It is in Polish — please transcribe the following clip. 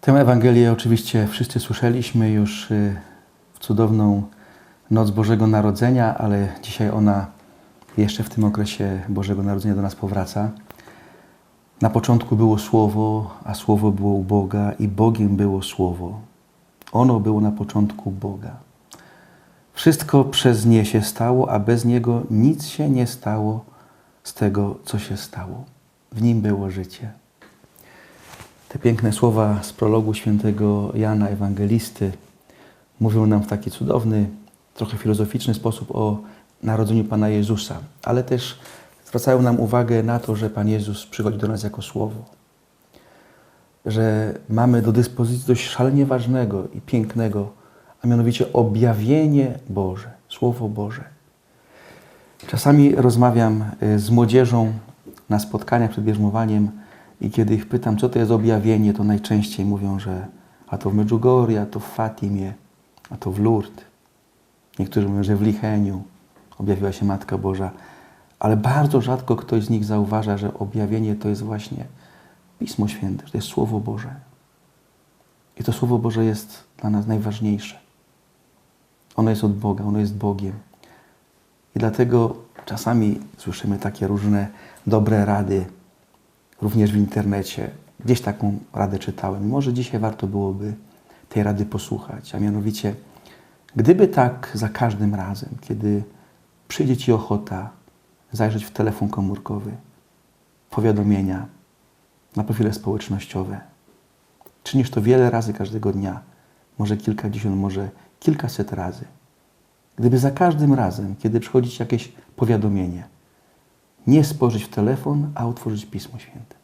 Tę Ewangelię oczywiście wszyscy słyszeliśmy już y, w cudowną Noc Bożego Narodzenia, ale dzisiaj ona jeszcze w tym okresie Bożego Narodzenia do nas powraca. Na początku było Słowo, a Słowo było u Boga i Bogiem było Słowo. Ono było na początku Boga. Wszystko przez nie się stało, a bez Niego nic się nie stało z tego, co się stało. W Nim było życie. Piękne słowa z prologu świętego Jana Ewangelisty mówią nam w taki cudowny, trochę filozoficzny sposób o narodzeniu Pana Jezusa, ale też zwracają nam uwagę na to, że Pan Jezus przychodzi do nas jako Słowo. Że mamy do dyspozycji coś szalenie ważnego i pięknego, a mianowicie objawienie Boże, Słowo Boże. Czasami rozmawiam y, z młodzieżą na spotkaniach przed bierzmowaniem i kiedy ich pytam, co to jest objawienie, to najczęściej mówią, że a to w Medjugorje, a to w Fatimie, a to w Lourdes. Niektórzy mówią, że w Licheniu objawiła się Matka Boża, ale bardzo rzadko ktoś z nich zauważa, że objawienie to jest właśnie Pismo Święte, to jest Słowo Boże. I to Słowo Boże jest dla nas najważniejsze. Ono jest od Boga, ono jest Bogiem. I dlatego czasami słyszymy takie różne dobre rady, również w internecie. Gdzieś taką radę czytałem. Może dzisiaj warto byłoby tej rady posłuchać, a mianowicie, gdyby tak za każdym razem, kiedy przyjdzie Ci ochota zajrzeć w telefon komórkowy, powiadomienia na profile społecznościowe, czynisz to wiele razy każdego dnia, może kilkadziesiąt, może kilkaset razy. Gdyby za każdym razem, kiedy przychodzi Ci jakieś powiadomienie, nie spojrzeć w telefon, a otworzyć Pismo Święte.